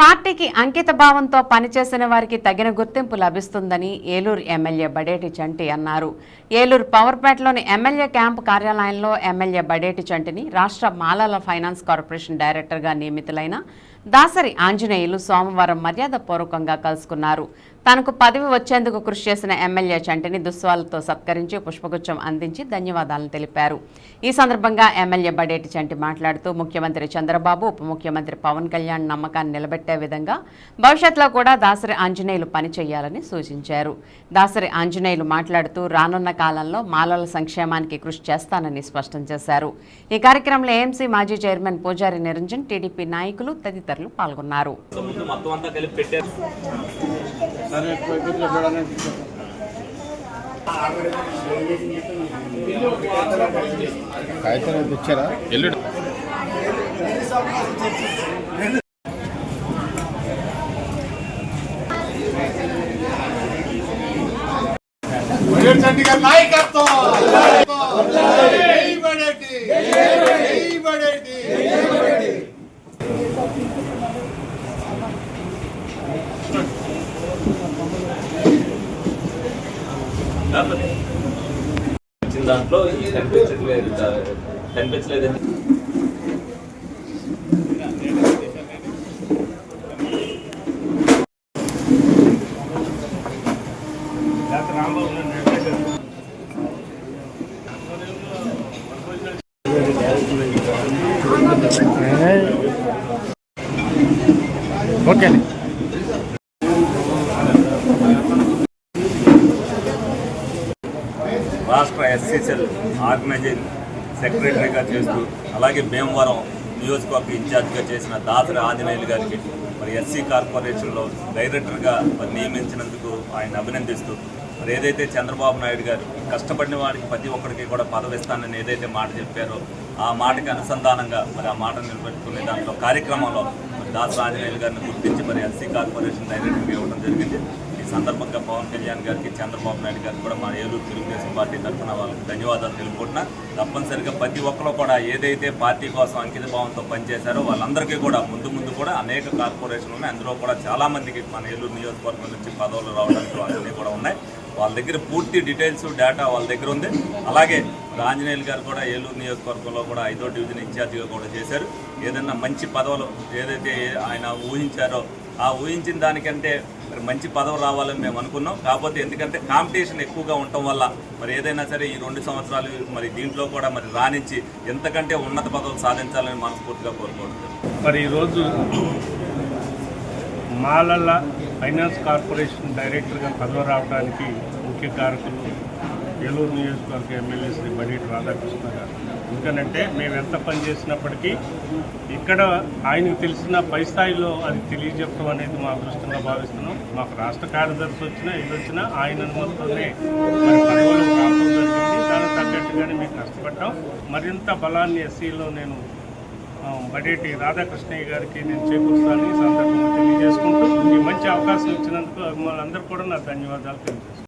పార్టీకి అంకిత భావంతో పనిచేసిన వారికి తగిన గుర్తింపు లభిస్తుందని ఏలూరు ఎమ్మెల్యే బడేటి చంటి అన్నారు. ఏలూరు పవర్పేటలోని ఎమ్మెల్యే క్యాంప్ కార్యాలయంలో ఎమ్మెల్యే బడేటి చంటిని రాష్ట్ర మాలల ఫైనాన్స్ కార్పొరేషన్ డైరెక్టర్గా నియమితులైన దాసరి ఆంజనేయులు సోమవారం మర్యాదపూర్వకంగా కలుసుకున్నారు. తనకు పదవి వచ్చేందుకు కృషి చేసిన ఎమ్మెల్యే చంటిని దుస్వాలతో సత్కరించి పుష్పగుచ్చం అందించి ధన్యవాదాలను తెలిపారు. ఈ సందర్భంగా ఎమ్మెల్యే బడేటి చంటి మాట్లాడుతూ ముఖ్యమంత్రి చంద్రబాబు ఉప ముఖ్యమంత్రి పవన్ కళ్యాణ్ నమ్మకాన్ని నిలబెట్టే విధంగా భవిష్యత్తులో కూడా దాసరి ఆంజనేయులు పనిచేయాలని సూచించారు. దాసరి ఆంజనేయులు మాట్లాడుతూ రానున్న కాలంలో మాలల సంక్షేమానికి కృషి చేస్తానని స్పష్టం చేశారు. ఈ కార్యక్రమంలో ఏఎంసీ మాజీ చైర్మన్ పూజారి నిరంజన్ టీడీపీ నాయకులు తదితరులు పాల్గొన్నారు. ముందు మొత్తం అంతా కలిపి పెట్టారు సరే ఇట్లా చూడాలని కాగితం అయితే ఇచ్చారా ఎల్లుడు నాయకత్వం జై బడేటి జై బడేటి వచ్చిన దాంట్లో కనిపించట్లేదు కనిపించలేదు ఓకే అండి. ఎస్సీసెల్ ఆర్గనైజింగ్ సెక్రటరీగా చేస్తూ అలాగే భీమవరం నియోజకవర్గ ఇన్ఛార్జ్గా చేసిన దాసరి ఆంజనేయులు గారికి మరి ఎస్సీ కార్పొరేషన్లో డైరెక్టర్గా మరి నియమించినందుకు ఆయన అభినందిస్తూ మరి ఏదైతే చంద్రబాబు నాయుడు గారు కష్టపడిన వాడికి ప్రతి ఒక్కరికి కూడా పదవి ఇస్తానని ఏదైతే మాట చెప్పారో ఆ మాటకి అనుసంధానంగా మరి ఆ మాట నిలబెట్టుకునే దాంట్లో కార్యక్రమంలో దాసరి ఆంజనేయులు గారిని గుర్తించి మరి ఎస్సీ కార్పొరేషన్ డైరెక్టర్గా ఇవ్వడం జరిగింది. సందర్భంగా పవన్ కళ్యాణ్ గారికి చంద్రబాబు నాయుడు గారికి కూడా మా ఏలూరు తెలుగుదేశం పార్టీ తరఫున వాళ్ళకి ధన్యవాదాలు తెలుపుకుంటున్నా. తప్పనిసరిగా ప్రతి ఒక్కరు కూడా ఏదైతే పార్టీ కోసం అంకిత భావంతో పనిచేశారో వాళ్ళందరికీ కూడా ముందు ముందు కూడా అనేక కార్పొరేషన్లు ఉన్నాయి అందులో కూడా చాలామందికి మన ఏలూరు నియోజకవర్గం నుంచి పదవులు రావడానికి అన్నీ కూడా ఉన్నాయి. వాళ్ళ దగ్గర పూర్తి డీటెయిల్స్ డేటా వాళ్ళ దగ్గర ఉంది. అలాగే ఆంజనేయులు గారు కూడా ఏలూరు నియోజకవర్గంలో కూడా ఐదో డివిజన్ ఇన్ఛార్జిగా కూడా చేశారు. ఏదైనా మంచి పదవులు ఏదైతే ఆయన ఊహించారో ఆ ఊహించిన దానికంటే మరి మంచి పదవి రావాలని మేము అనుకున్నాం. కాకపోతే ఎందుకంటే కాంపిటీషన్ ఎక్కువగా ఉండటం వల్ల మరి ఏదైనా సరే ఈ రెండు సంవత్సరాలు మరి దీంట్లో కూడా మరి రాణించి ఎంతకంటే ఉన్నత పదవులు సాధించాలని మనస్ఫూర్తిగా కోరుకుంటున్నాం మరి ఈరోజు మాలల్ల ఫైనాన్స్ కార్పొరేషన్ డైరెక్టర్గా పదవి రావడానికి ముఖ్య కారకులు ఏలూరు నియోజకవర్గ ఎమ్మెల్యే శ్రీ బడేటి రాధాకృష్ణ గారు. ఎందుకనంటే మేము ఎంత పని చేసినప్పటికీ ఇక్కడ ఆయనకు తెలిసిన పై స్థాయిలో అది తెలియజెప్పడం అనేది మా అదృష్టంగా భావిస్తున్నాం. మాకు రాష్ట్ర కార్యదర్శి వచ్చినా ఇది వచ్చినా ఆయన అనుమతితోనే మరి పదవులు రావడం జరిగింది. దానికి తగ్గట్టుగానే మేము కష్టపడ్డాం. మరింత బలాన్ని ఎస్సీలో నేను బడేటి రాధాకృష్ణయ్య గారికి నేను చేకూరుస్తానని ఈ సందర్భంగా తెలియజేసుకుంటూ ఈ మంచి అవకాశం ఇచ్చినందుకు మనందరూ కూడా నా ధన్యవాదాలు తెలియజేస్తాను